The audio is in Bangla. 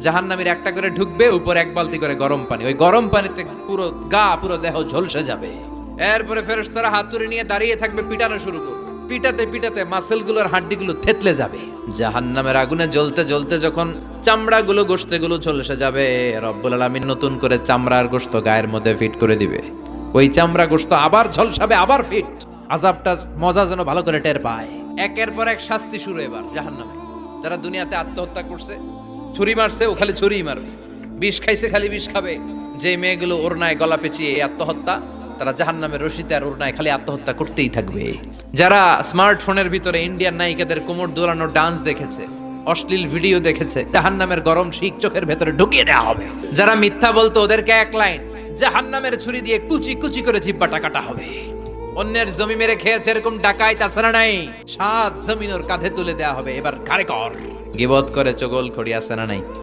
জাহান্নামীর একটা করে ঢুকবে, উপর এক বালতি করে গরম পানি। ওই গরম পানিতে পুরো গা, পুরো দেহ ঝলসে যাবে। এরপরে ফেরেশতারা হাতুড়ি নিয়ে দাঁড়িয়ে থাকবে, পিটানো শুরু করবে পিটাতে পিটাতে মাসেলগুলোর হাড্ডিগুলো থেতলে যাবে। জাহান্নামের আগুনে জ্বলতে জ্বলতে যখন চামড়াগুলো গোশতেগুলো ঝলসে যাবে, রব্বুল আলামিন নতুন করে চামড়ার গোশত গায়ের মধ্যে ফিট করে দিবে। ওই চামড়া গোশত আবার ঝলসাবে, আবার ফিট। আজাবটা মজা যেন ভালো করে টের পায়। একের পর এক শাস্তি শুরু এবার জাহান্নামে। যারা দুনিয়াতে আত্মহত্যা করছে ছুরি মারছে, ও খালি ছুরি মারবে। বিষ খাইছে, খালি বিষ খাবে। যে মেয়েগুলো ওরনায় গলা পেঁচিয়ে আত্মহত্যা, তারা জাহান জাহান্নামের রশিতে আর ওরনায় খালি আত্মহত্যা করতেই থাকবে। যারা স্মার্টফোনের ভিতরে ইন্ডিয়ান নায়িকাদের কোমর দোলানো ডান্স দেখেছে, অশ্লীল ভিডিও দেখেছে, জাহান্নামের গরম শিখ চোখের ভেতরে ঢুকিয়ে দেওয়া হবে। যারা মিথ্যা বলতো, ওদেরকে এক লাইন, জাহান্নামের ছুরি দিয়ে কুচি কুচি করে জিব্বাটা কাটা হবে। অন্যের জমি মেরে খেয়েছে, এরকম ডাকাই তাছাড়া নাই। সাত জমিন ওর কাঁধে তুলে দেয়া হবে। এবার কারে কর? গিবত করে চগল খড়ি আছে না নাই?